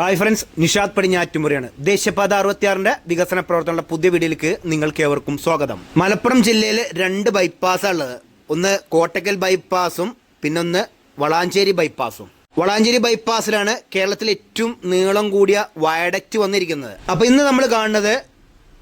Hi friends Nishad പടിഞ്ഞാറ്റുമുറിയാണ്. ദേശീയപാത അറുപത്തിയാറിന്റെ വികസന പ്രവർത്തനങ്ങളുടെ പുതിയ വീഡിയോയിലേക്ക് നിങ്ങൾക്ക് ഏവർക്കും സ്വാഗതം. മലപ്പുറം ജില്ലയിൽ രണ്ട് ബൈപ്പാസാണ് ഉള്ളത് ഒന്ന് കോട്ടക്കൽ ബൈപ്പാസും പിന്നൊന്ന് വളാഞ്ചേരി ബൈപ്പാസും വളാഞ്ചേരി ബൈപ്പാസിലാണ് കേരളത്തിൽ ഏറ്റവും നീളം കൂടിയ വയഡക്റ്റ് വന്നിരിക്കുന്നത്. അപ്പൊ ഇന്ന് നമ്മൾ കാണുന്നത്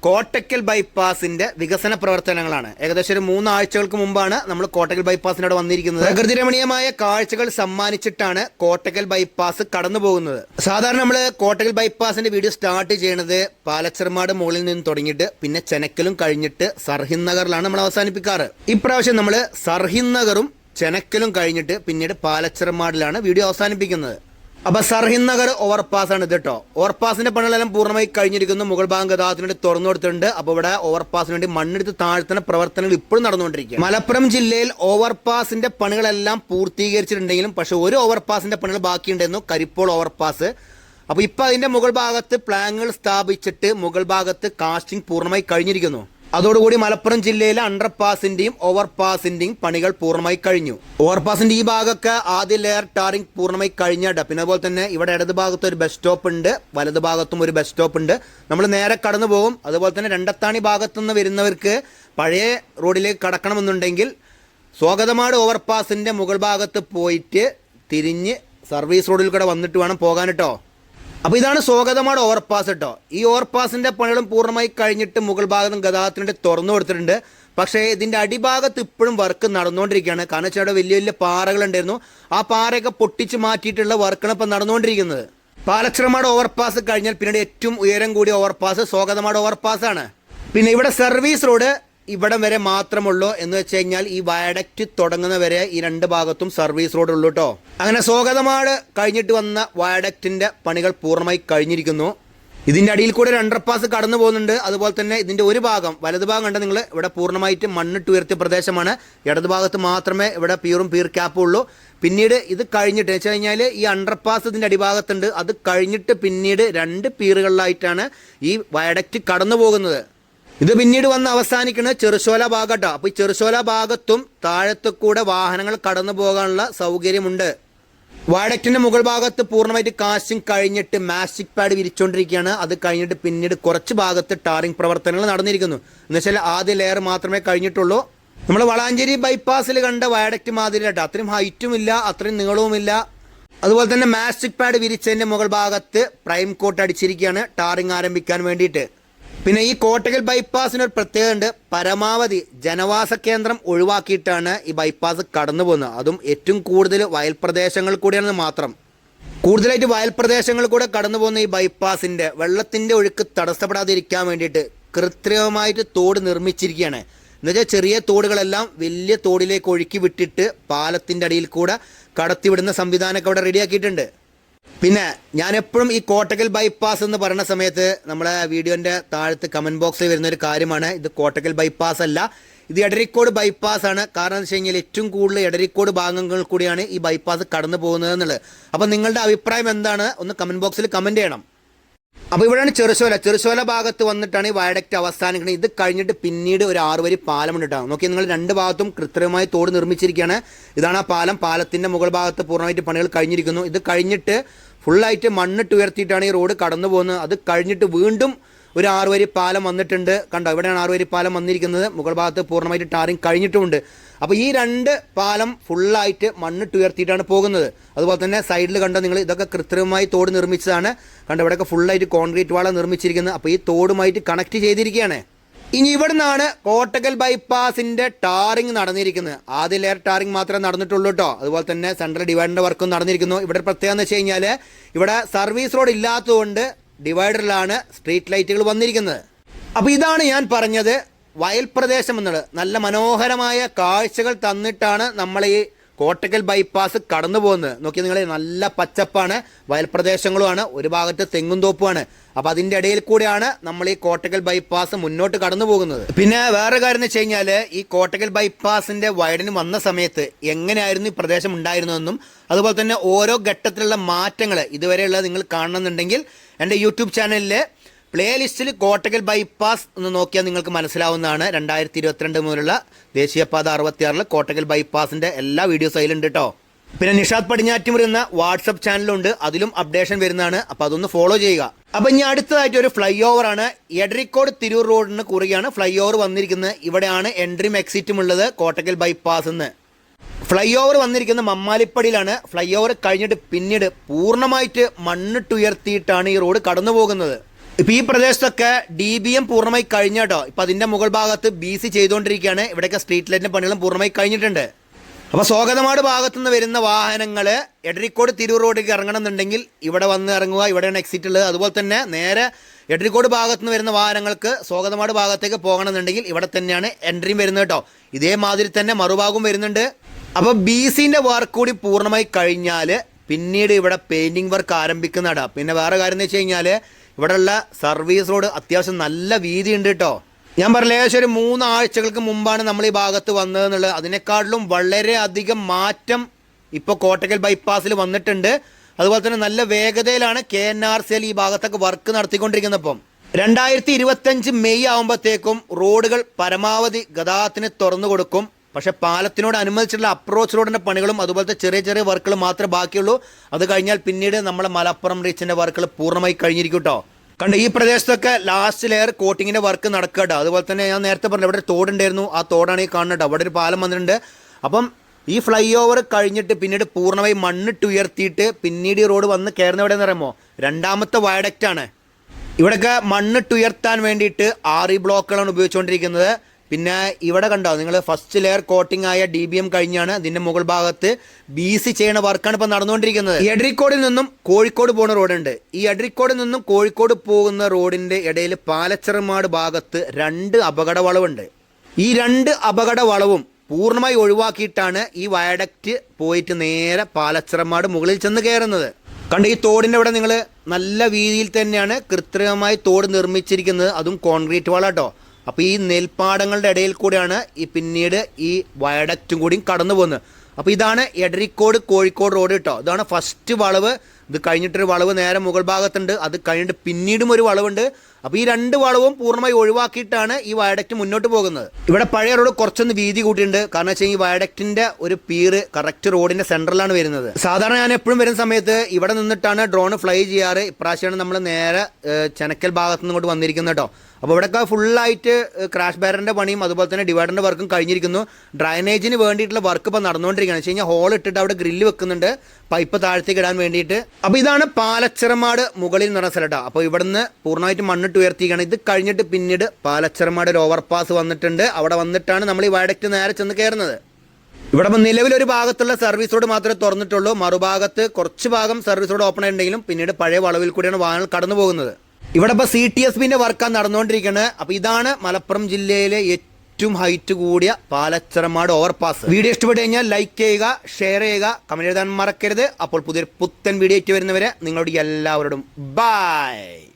കോട്ടക്കൽ ബൈപ്പാസിന്റെ വികസന പ്രവർത്തനങ്ങളാണ്. ഏകദേശം ഒരു മൂന്നാഴ്ചകൾക്ക് മുമ്പാണ് നമ്മൾ കോട്ടക്കൽ ബൈപ്പാസിനോട് വന്നിരിക്കുന്നത്. പ്രകൃതി രമണീയമായ കാഴ്ചകൾ സമ്മാനിച്ചിട്ടാണ് കോട്ടക്കൽ ബൈപ്പാസ് കടന്നു പോകുന്നത്. സാധാരണ നമ്മൾ കോട്ടക്കൽ ബൈപ്പാസിന്റെ വീഡിയോ സ്റ്റാർട്ട് ചെയ്യണത് പാലച്ചർമാട് മുകളിൽ നിന്ന് തുടങ്ങിയിട്ട് പിന്നെ ചെനക്കലും കഴിഞ്ഞിട്ട് സർഹിൻ നഗറിലാണ് നമ്മൾ അവസാനിപ്പിക്കാറ്. ഇപ്രാവശ്യം നമ്മൾ സർഹിൻ നഗറും ചെനക്കലും കഴിഞ്ഞിട്ട് പിന്നീട് പാലച്ചർമാടിലാണ് വീഡിയോ അവസാനിപ്പിക്കുന്നത്. അപ്പൊ സർഹിൻ നഗർ ഓവർപാസ് ആണ് ഇത് കേട്ടോ ഓവർപാസിന്റെ പണികളെല്ലാം പൂർണമായി കഴിഞ്ഞിരിക്കുന്നു. മുകൾ ഭാഗം ഗതാഗതത്തിന് വേണ്ടി തുറന്നു കൊടുത്തിട്ടുണ്ട്. അപ്പൊ ഇവിടെ ഓവർപാസിന് വേണ്ടി മണ്ണെടുത്ത് താഴ്ത്തുന്ന പ്രവർത്തനങ്ങൾ ഇപ്പോഴും നടന്നുകൊണ്ടിരിക്കുക മലപ്പുറം ജില്ലയിൽ ഓവർപാസിന്റെ പണികളെല്ലാം പൂർത്തീകരിച്ചിട്ടുണ്ടെങ്കിലും പക്ഷെ ഒരു ഓവർപാസിന്റെ പണികൾ ബാക്കിയുണ്ടായിരുന്നു കരിപ്പോൾ ഓവർപാസ് അപ്പൊ ഇപ്പൊ അതിന്റെ മുകൾ ഭാഗത്ത് പ്ലാങ്ങുകൾ സ്ഥാപിച്ചിട്ട് മുകൾ ഭാഗത്ത് കാസ്റ്റിംഗ് പൂർണമായി കഴിഞ്ഞിരിക്കുന്നു. അതോടുകൂടി മലപ്പുറം ജില്ലയിലെ അണ്ടർപാസിന്റെയും ഓവർപാസിന്റെയും പണികൾ പൂർണമായി കഴിഞ്ഞു. ഓവർപാസിന്റെ ഈ ഭാഗമൊക്കെ ആദ്യ ലെയർ ടാറിംഗ് പൂർണമായി കഴിഞ്ഞിട്ട്. പിന്നെ അതുപോലെ തന്നെ ഇവിടെ ഇടത് ഭാഗത്ത് ഒരു ബസ് സ്റ്റോപ്പ് ഉണ്ട് വലത് ഭാഗത്തും ഒരു ബസ് സ്റ്റോപ്പ് ഉണ്ട്. നമ്മൾ നേരെ കടന്നു പോകും. അതുപോലെ തന്നെ രണ്ടത്താണി ഭാഗത്തുനിന്ന് വരുന്നവർക്ക് പഴയ റോഡിലേക്ക് കടക്കണമെന്നുണ്ടെങ്കിൽ സ്വാഗതമാട് ഓവർപാസിന്റെ മുകൾ ഭാഗത്ത് പോയിട്ട് തിരിഞ്ഞ് സർവീസ് റോഡിൽ കൂടെ വന്നിട്ട് വേണം പോകാൻ കേട്ടോ. അപ്പോൾ ഇതാണ് സ്വാഗതമാണ് ഓവർപാസ് കേട്ടോ ഈ ഓവർപാസിന്റെ പണികളും പൂർണമായി കഴിഞ്ഞിട്ട് മുകൾ ഭാഗത്തും ഗതാഗതത്തിനുണ്ട് തുറന്നു കൊടുത്തിട്ടുണ്ട്. പക്ഷേ ഇതിന്റെ അടിഭാഗത്ത് ഇപ്പോഴും വർക്ക് നടന്നുകൊണ്ടിരിക്കുകയാണ്. കാരണം വെച്ചാൽ അവിടെ വലിയ വലിയ പാറകളുണ്ടായിരുന്നു. ആ പാറയൊക്കെ പൊട്ടിച്ച് മാറ്റിയിട്ടുള്ള വർക്കാണ് ഇപ്പൊ നടന്നുകൊണ്ടിരിക്കുന്നത്. പാലച്ചിറമാട് ഓവർപാസ് കഴിഞ്ഞാൽ പിന്നീട് ഏറ്റവും ഉയരം കൂടിയ ഓവർപാസ് സ്വാഗതമാട് ഓവർപാസ് ആണ്. പിന്നെ ഇവിടെ സർവീസ് റോഡ് ഇവിടം വരെ മാത്രമുള്ളൂ എന്ന് വെച്ച് കഴിഞ്ഞാൽ ഈ വയഡക്റ്റ് തുടങ്ങുന്ന വരെ ഈ രണ്ട് ഭാഗത്തും സർവീസ് റോഡ് ഉള്ളൂ കേട്ടോ അങ്ങനെ സ്വാഗതമാട് കഴിഞ്ഞിട്ട് വന്ന വയഡക്റ്റിന്റെ പണികൾ പൂർണമായി കഴിഞ്ഞിരിക്കുന്നു. ഇതിന്റെ അടിയിൽ കൂടെ ഒരു അണ്ടർപാസ് കടന്നു പോകുന്നുണ്ട്. അതുപോലെ തന്നെ ഇതിന്റെ ഒരു ഭാഗം വലതു ഭാഗം കണ്ട നിങ്ങൾ ഇവിടെ പൂർണമായിട്ട് മണ്ണിട്ട് ഉയർത്തിയ പ്രദേശമാണ്. ഇടത് ഭാഗത്ത് മാത്രമേ ഇവിടെ പീറും പീർ ക്യാപ്പും ഉള്ളൂ. പിന്നീട് ഇത് കഴിഞ്ഞിട്ട് വെച്ച് കഴിഞ്ഞാൽ ഈ അണ്ടർപാസ് ഇതിന്റെ അടിഭാഗത്തുണ്ട്. അത് കഴിഞ്ഞിട്ട് പിന്നീട് രണ്ട് പീറുകളിലായിട്ടാണ് ഈ വയഡക്റ്റ് കടന്നു പോകുന്നത്. ഇത് പിന്നീട് വന്ന് അവസാനിക്കുന്നത് ചെറുശോല ഭാഗട്ടോ. അപ്പോൾ ഈ ചെറുശോല ഭാഗത്തും താഴത്തു കൂടെ വാഹനങ്ങൾ കടന്നു പോകാനുള്ള സൗകര്യമുണ്ട്. വാഡക്റ്റിന്റെ മുകൾ ഭാഗത്ത് പൂർണമായിട്ട് കാസ്റ്റിംഗ് കഴിഞ്ഞിട്ട് മാസ്റ്റിക് പാഡ് വിരിച്ചുകൊണ്ടിരിക്കുകയാണ് അത് കഴിഞ്ഞിട്ട് പിന്നീട് കുറച്ച് ഭാഗത്ത് ടാറിംഗ് പ്രവർത്തനങ്ങൾ നടന്നിരിക്കുന്നു. എന്നുവെച്ചാൽ ആദ്യ ലെയർ മാത്രമേ കഴിഞ്ഞിട്ടുള്ളൂ. നമ്മൾ വളാഞ്ചേരി ബൈപ്പാസിൽ കണ്ട വയഡക്റ്റ് മാതിരി കേട്ടോ അത്രയും ഹൈറ്റും ഇല്ല അത്രയും നീളവുമില്ല അതുപോലെ തന്നെ മാസ്റ്റിക് പാഡ് വിരിച്ചതിന്റെ മുകൾ ഭാഗത്ത് പ്രൈം കോട്ട് അടിച്ചിരിക്കുകയാണ് ടാറിംഗ് ആരംഭിക്കാൻ വേണ്ടിയിട്ട്. പിന്നെ ഈ കോട്ടകൽ ബൈപ്പാസിന് ഒരു പ്രത്യേകത ഉണ്ട്. പരമാവധി ജനവാസ കേന്ദ്രം ഒഴിവാക്കിയിട്ടാണ് ഈ ബൈപ്പാസ് കടന്നു പോകുന്നത്. അതും ഏറ്റവും കൂടുതൽ വയൽ പ്രദേശങ്ങൾ കൂടിയാണെന്ന് മാത്രം. കൂടുതലായിട്ട് വയൽ പ്രദേശങ്ങൾ കൂടെ കടന്നു പോകുന്ന ഈ ബൈപ്പാസിന്റെ വെള്ളത്തിന്റെ ഒഴുക്ക് തടസ്സപ്പെടാതിരിക്കാൻ വേണ്ടിയിട്ട് കൃത്രിമമായിട്ട് തോട് നിർമ്മിച്ചിരിക്കുകയാണ്. എന്നുവെച്ചാൽ ചെറിയ തോടുകളെല്ലാം വലിയ തോടിലേക്ക് ഒഴുക്കി വിട്ടിട്ട് പാലത്തിന്റെ അടിയിൽ കൂടെ കടത്തിവിടുന്ന സംവിധാനമൊക്കെ അവിടെ റെഡിയാക്കിയിട്ടുണ്ട് പിന്നെ ഞാൻ എപ്പോഴും ഈ കോട്ടക്കൽ ബൈപ്പാസ് എന്ന് പറയുന്ന സമയത്ത് നമ്മളെ വീഡിയോന്റെ താഴത്ത് കമന്റ് ബോക്സിൽ വരുന്ന ഒരു കാര്യമാണ്. ഇത് കോട്ടക്കൽ ബൈപ്പാസ് അല്ല. ഇത് എടരിക്കോട് ബൈപ്പാസ് ആണ്. കാരണം എന്ന് വെച്ച് കഴിഞ്ഞാൽ ഏറ്റവും കൂടുതൽ എടരിക്കോട് ഭാഗങ്ങൾ കൂടിയാണ് ഈ ബൈപ്പാസ് കടന്നു പോകുന്നത് എന്നുള്ളത്. അപ്പം നിങ്ങളുടെ അഭിപ്രായം എന്താണ്? ഒന്ന് കമന്റ് ബോക്സിൽ കമന്റ് ചെയ്യണം. അപ്പോൾ ഇവിടെയാണ് ചെറുശോല. ചെറുശോല ഭാഗത്ത് വന്നിട്ടാണ് ഈ വയഡക്റ്റ് അവസാനിക്കുന്നത്. ഇത് കഴിഞ്ഞിട്ട് പിന്നീട് ഒരു ആറുവരി പാലം ഉണ്ടാകും നോക്കി നിങ്ങൾ രണ്ട് ഭാഗത്തും കൃത്രിമമായി തോട് നിർമ്മിച്ചിരിക്കുകയാണ്. ഇതാണ് ആ പാലം. പാലത്തിന്റെ മുകൾ ഭാഗത്ത് പൂർണമായിട്ട് പണികൾ കഴിഞ്ഞിരിക്കുന്നു. ഇത് കഴിഞ്ഞിട്ട് ഫുള്ളായിട്ട് മണ്ണിട്ട് ഉയർത്തിയിട്ടാണ് ഈ റോഡ് കടന്നു പോകുന്നത് അത് കഴിഞ്ഞിട്ട് വീണ്ടും ഒരു ആറുവരി പാലം വന്നിട്ടുണ്ട്. കണ്ടോ ഇവിടെയാണ് ആറുവരി പാലം വന്നിരിക്കുന്നത്. മുകൾ ഭാഗത്ത് പൂർണമായിട്ട് ടാറിങ് കഴിഞ്ഞിട്ടുമുണ്ട്. അപ്പോൾ ഈ രണ്ട് പാലം ഫുള്ളായിട്ട് മണ്ണിട്ട് ഉയർത്തിയിട്ടാണ് പോകുന്നത്. അതുപോലെ തന്നെ സൈഡിൽ കണ്ടോ നിങ്ങൾ ഇതൊക്കെ കൃത്രിമമായി തോട് നിർമ്മിച്ചതാണ്. കണ്ടോ ഇവിടെയൊക്കെ ഫുള്ളായിട്ട് കോൺക്രീറ്റ് വാള നിർമ്മിച്ചിരിക്കുന്നത് അപ്പോൾ ഈ തോടുമായിട്ട് കണക്ട് ചെയ്തിരിക്കുകയാണ്. ഇനി ഇവിടെ നിന്നാണ് കോട്ടക്കൽ ബൈപ്പാസിന്റെ ടാറിങ് നടന്നിരിക്കുന്നത്. ആദ്യ ലെയർ ടാറിങ് മാത്രമേ നടന്നിട്ടുള്ളൂ കേട്ടോ അതുപോലെ തന്നെ സെൻട്രൽ ഡിവൈഡറിന്റെ വർക്കും നടന്നിരിക്കുന്നു. ഇവിടെ പ്രത്യേകത എന്ന് വെച്ച് കഴിഞ്ഞാൽ ഇവിടെ സർവീസ് റോഡ് ഇല്ലാത്തതുകൊണ്ട് ഡിവൈഡറിലാണ് സ്ട്രീറ്റ് ലൈറ്റുകൾ വന്നിരിക്കുന്നത്. അപ്പോൾ ഇതാണ് ഞാൻ പറഞ്ഞത് വയൽ പ്രദേശം എന്നുള്ളത്. നല്ല മനോഹരമായ കാഴ്ചകൾ തന്നിട്ടാണ് നമ്മൾ ഈ കോട്ടക്കൽ ബൈപ്പാസ് കടന്നു പോകുന്നത്. നോക്കി നിങ്ങൾ നല്ല പച്ചപ്പാണ് വയൽപ്രദേശങ്ങളുമാണ് ഒരു ഭാഗത്ത് തെങ്ങും തോപ്പുമാണ്. അപ്പോൾ അതിന്റെ ഇടയിൽ കൂടെയാണ് നമ്മൾ ഈ കോട്ടക്കൽ ബൈപ്പാസ് മുന്നോട്ട് കടന്നു പോകുന്നത്. പിന്നെ വേറെ കാര്യം എന്ന് വെച്ച് കഴിഞ്ഞാൽ ഈ കോട്ടക്കൽ ബൈപ്പാസിന്റെ വൈഡന് വന്ന സമയത്ത് എങ്ങനെയായിരുന്നു ഈ പ്രദേശം ഉണ്ടായിരുന്നതെന്നും അതുപോലെ തന്നെ ഓരോ ഘട്ടത്തിലുള്ള മാറ്റങ്ങൾ ഇതുവരെയുള്ള നിങ്ങൾ കാണണമെന്നുണ്ടെങ്കിൽ എന്റെ യൂട്യൂബ് ചാനലിൽ പ്ലേലിസ്റ്റിൽ കോട്ടകൽ ബൈപ്പാസ് എന്ന് നോക്കിയാൽ നിങ്ങൾക്ക് മനസ്സിലാവുന്നതാണ്. രണ്ടായിരത്തി ഇരുപത്തിരണ്ട് മുതലുള്ള ദേശീയപാത അറുപത്തിയാറിൽ കോട്ടകൽ ബൈപ്പാസിന്റെ എല്ലാ വീഡിയോസ് അതിലുണ്ട് കേട്ടോ പിന്നെ നിഷാദ് പടിഞ്ഞാറ്റുമുറി എന്ന വാട്സപ്പ് ചാനലുണ്ട്. അതിലും അപ്ഡേഷൻ വരുന്നതാണ്. അപ്പോൾ അതൊന്ന് ഫോളോ ചെയ്യുക. അപ്പം ഇനി അടുത്തതായിട്ട് ഒരു ഫ്ലൈ ഓവർ ആണ്. എഡറിക്കോട് തിരൂർ റോഡിന് കുറുകെയാണ് ഫ്ലൈ ഓവർ വന്നിരിക്കുന്നത്. ഇവിടെയാണ് എൻട്രിയും എക്സിറ്റും ഉള്ളത് കോട്ടക്കൽ ബൈപ്പാസ് എന്ന് ഫ്ലൈ ഓവർ വന്നിരിക്കുന്ന മമ്മാലിപ്പടിയിലാണ്. ഫ്ലൈ ഓവർ കഴിഞ്ഞിട്ട് പിന്നീട് പൂർണമായിട്ട് മണ്ണിട്ടുയർത്തിയിട്ടാണ് ഈ റോഡ് കടന്നു പോകുന്നത് ഇപ്പൊ ഈ പ്രദേശത്തൊക്കെ ഡി ബി എം പൂർണമായി കഴിഞ്ഞാട്ടോ. ഇപ്പൊ അതിന്റെ മുകൾ ഭാഗത്ത് ബി സി ചെയ്തുകൊണ്ടിരിക്കുകയാണ്. ഇവിടെയൊക്കെ സ്ട്രീറ്റ് ലൈറ്റിന്റെ പണികളും പൂർണമായി കഴിഞ്ഞിട്ടുണ്ട്. അപ്പൊ സ്വാഗതമാട് ഭാഗത്തു നിന്ന് വരുന്ന വാഹനങ്ങൾ എടരിക്കോട് തിരൂർ റോഡിലേക്ക് ഇറങ്ങണമെന്നുണ്ടെങ്കിൽ ഇവിടെ വന്ന് ഇറങ്ങുക ഇവിടെയാണ് എക്സിറ്റ് ഉള്ളത്. അതുപോലെ തന്നെ നേരെ എടരിക്കോട് ഭാഗത്തു നിന്ന് വരുന്ന വാഹനങ്ങൾക്ക് സ്വാഗതമാട് ഭാഗത്തേക്ക് പോകണമെന്നുണ്ടെങ്കിൽ ഇവിടെ തന്നെയാണ് എൻട്രിയും വരുന്നത് കേട്ടോ. ഇതേമാതിരി തന്നെ മറുഭാഗവും വരുന്നുണ്ട്. അപ്പോൾ ബി സിന്റെ വർക്ക് കൂടി പൂർണമായി കഴിഞ്ഞാൽ പിന്നീട് ഇവിടെ പെയിന്റിംഗ് വർക്ക് ആരംഭിക്കുന്നതാണ്. പിന്നെ വേറെ കാര്യം എന്ന് വെച്ച് കഴിഞ്ഞാൽ ഇവിടെയുള്ള സർവീസ് റോഡ് അത്യാവശ്യം നല്ല വീതി ഉണ്ട് കേട്ടോ ഞാൻ പറഞ്ഞ ഏകദേശം ഒരു മൂന്നാഴ്ചകൾക്ക് മുമ്പാണ് നമ്മൾ ഈ ഭാഗത്ത് വന്നതെന്നുള്ളത് അതിനേക്കാട്ടിലും വളരെ അധികം മാറ്റം ഇപ്പോൾ കോട്ടക്കൽ ബൈപ്പാസിൽ വന്നിട്ടുണ്ട്. അതുപോലെ തന്നെ നല്ല വേഗതയിലാണ് കെ എൻ ആർ ഈ ഭാഗത്തൊക്കെ വർക്ക് നടത്തിക്കൊണ്ടിരിക്കുന്നപ്പം. രണ്ടായിരത്തി ഇരുപത്തഞ്ച് മെയ് ആകുമ്പോഴത്തേക്കും റോഡുകൾ പരമാവധി ഗതാഗതത്തിന് തുറന്നു കൊടുക്കും. പക്ഷെ പാലത്തിനോട് അനുബന്ധിച്ചിട്ടുള്ള അപ്രോച്ച് റോഡിന്റെ പണികളും അതുപോലത്തെ ചെറിയ ചെറിയ വർക്കുകൾ മാത്രമേ ബാക്കിയുള്ളൂ. അത് കഴിഞ്ഞാൽ പിന്നീട് നമ്മളെ മലപ്പുറം റീച്ചിന്റെ വർക്കുകൾ പൂർണമായി കഴിഞ്ഞിരിക്കും കേട്ടോ കണ്ട് ഈ പ്രദേശത്തൊക്കെ ലാസ്റ്റ് ലെയർ കോട്ടിങ്ങിന്റെ വർക്ക് നടക്കട്ടോ അതുപോലെ തന്നെ ഞാൻ നേരത്തെ പറഞ്ഞു ഇവിടെ ഒരു തോടുണ്ടായിരുന്നു. ആ തോടാണ് ഈ കാണുന്നത് അവിടെ ഒരു പാലം വന്നിട്ടുണ്ട് അപ്പം ഈ ഫ്ലൈ ഓവർ കഴിഞ്ഞിട്ട് പിന്നീട് പൂർണമായി മണ്ണിട്ട് ഉയർത്തിയിട്ട് പിന്നീട് ഈ റോഡ് വന്ന് കയറുന്ന എവിടെയെന്ന് പറയുമ്പോൾ രണ്ടാമത്തെ വയഡക്റ്റാണ് ഇവിടെയൊക്കെ മണ്ണിട്ട് ഉയർത്താൻ വേണ്ടിയിട്ട് ആറ് ബ്ലോക്കുകളാണ് ഉപയോഗിച്ചുകൊണ്ടിരിക്കുന്നത്. പിന്നെ ഇവിടെ കണ്ടോ നിങ്ങൾ ഫസ്റ്റ് ലെയർ കോട്ടിംഗ് ആയ ഡി ബി എം കഴിഞ്ഞാണ് ഇതിന്റെ മുകൾ ഭാഗത്ത് ബി സി ചെയ്യുന്ന വർക്കാണ് ഇപ്പോൾ നടന്നുകൊണ്ടിരിക്കുന്നത്. എഡ്രിക്കോടിൽ നിന്നും കോഴിക്കോട് പോകുന്ന റോഡുണ്ട് ഈ എഡ്രിക്കോടിൽ നിന്നും കോഴിക്കോട് പോകുന്ന റോഡിന്റെ ഇടയിൽ പാലച്ചെറുമാട് ഭാഗത്ത് രണ്ട് അപകട വളവുണ്ട് ഈ രണ്ട് അപകട വളവും പൂർണമായി ഒഴിവാക്കിയിട്ടാണ് ഈ വയഡക്റ്റ് പോയിട്ട് നേരെ പാലച്ചിറമാട് മുകളിൽ ചെന്ന് കയറുന്നത്. കണ്ട് ഈ തോടിന്റെ ഇവിടെ നിങ്ങൾ നല്ല വീതിയിൽ തന്നെയാണ് കൃത്രിമമായി തോട് നിർമ്മിച്ചിരിക്കുന്നത്. അതും കോൺക്രീറ്റ് വളട്ടോ. അപ്പോൾ ഈ നെൽപ്പാടങ്ങളുടെ ഇടയിൽ കൂടെയാണ് ഈ പിന്നീട് ഈ വയഡക്റ്റും കൂടിയും കടന്നു പോകുന്നത്. അപ്പോൾ ഇതാണ് എടരിക്കോട് കോഴിക്കോട് റോഡ് കേട്ടോ. ഇതാണ് ഫസ്റ്റ് വളവ്. ഇത് കഴിഞ്ഞിട്ടൊരു വളവ് നേരെ മുകൾ ഭാഗത്തുണ്ട്. അത് കഴിഞ്ഞിട്ട് പിന്നീടും ഒരു വളവുണ്ട്. അപ്പോൾ ഈ രണ്ട് വളവും പൂർണമായി ഒഴിവാക്കിയിട്ടാണ് ഈ വയഡക്റ്റ് മുന്നോട്ട് പോകുന്നത്. ഇവിടെ പഴയ റോഡ് കുറച്ചൊന്ന് വീതി കൂട്ടിയിട്ടുണ്ട്. കാരണം വെച്ചാൽ ഈ വയഡക്റ്റിന്റെ ഒരു പീറ് കറക്റ്റ് റോഡിന്റെ സെന്ററിലാണ് വരുന്നത്. സാധാരണ ഞാൻ എപ്പോഴും വരുന്ന സമയത്ത് ഇവിടെ നിന്നിട്ടാണ് ഡ്രോൺ ഫ്ലൈ ചെയ്യാറ്. ഇപ്രാവശ്യമാണ് നമ്മൾ നേരെ ചെനക്കൽ ഭാഗത്ത് ഇങ്ങോട്ട് വന്നിരിക്കുന്നത് കേട്ടോ. അപ്പോൾ ഇവിടെയൊക്കെ ഫുള്ളായിട്ട് ക്രാഷ് ബാരറിന്റെ പണിയും അതുപോലെ തന്നെ ഡിവൈഡറിന്റെ വർക്കും കഴിഞ്ഞിരിക്കുന്നു. ഡ്രൈനേജിന് വേണ്ടിയിട്ടുള്ള വർക്ക് ഇപ്പോൾ നടന്നുകൊണ്ടിരിക്കുകയാണ്. വെച്ച് കഴിഞ്ഞാൽ ഹോൾ ഇട്ടിട്ട് അവിടെ ഗ്രില്ല് വെക്കുന്നുണ്ട്. പൈപ്പ് താഴ്ത്തേക്ക് ഇടാൻ വേണ്ടിയിട്ട്. അപ്പോൾ ഇതാണ് പാലച്ചിറമാട് മുകളിൽ നടന്ന സ്ഥലട്ടോ അപ്പോൾ ഇവിടുന്ന് പൂർണമായിട്ട് മണ്ണിട്ട് ഉയർത്തിയിരിക്കുകയാണ്. ഇത് കഴിഞ്ഞിട്ട് പിന്നീട് പാലച്ചിറമാട് ഒരു ഓവർപാസ് വന്നിട്ടുണ്ട്. അവിടെ വന്നിട്ടാണ് നമ്മൾ ഈ വയഡക്റ്റ് നേരെ ചെന്ന് കയറുന്നത്. ഇവിടെ ഇപ്പം നിലവിലൊരു ഭാഗത്തുള്ള സർവീസ് റോഡ് മാത്രമേ തുറന്നിട്ടുള്ളൂ. മറുഭാഗത്ത് കുറച്ച് ഭാഗം സർവീസ് റോഡ് ഓപ്പൺ ആയിട്ടുണ്ടെങ്കിലും പിന്നീട് പഴയ വളവിൽ കൂടിയാണ് വാഹനങ്ങൾ കടന്നു പോകുന്നത് ഇവിടെ ഇപ്പോൾ സി ടി എസ് ബിന്റെ വർക്കാണ് നടന്നുകൊണ്ടിരിക്കുന്നത് അപ്പോൾ ഇതാണ് മലപ്പുറം ജില്ലയിലെ ഏറ്റവും ഹൈറ്റ് കൂടിയ പാലച്ചിറമാട് ഓവർപാസ് വീഡിയോ ഇഷ്ടപ്പെട്ട് കഴിഞ്ഞാൽ ലൈക്ക് ചെയ്യുക ഷെയർ ചെയ്യുക കമന്റ് എഴുതാൻ മറക്കരുത്. അപ്പോൾ പുതിയൊരു പുത്തൻ വീഡിയോ ആയിട്ട് വരുന്നവരെ നിങ്ങളോട് എല്ലാവരോടും ബൈ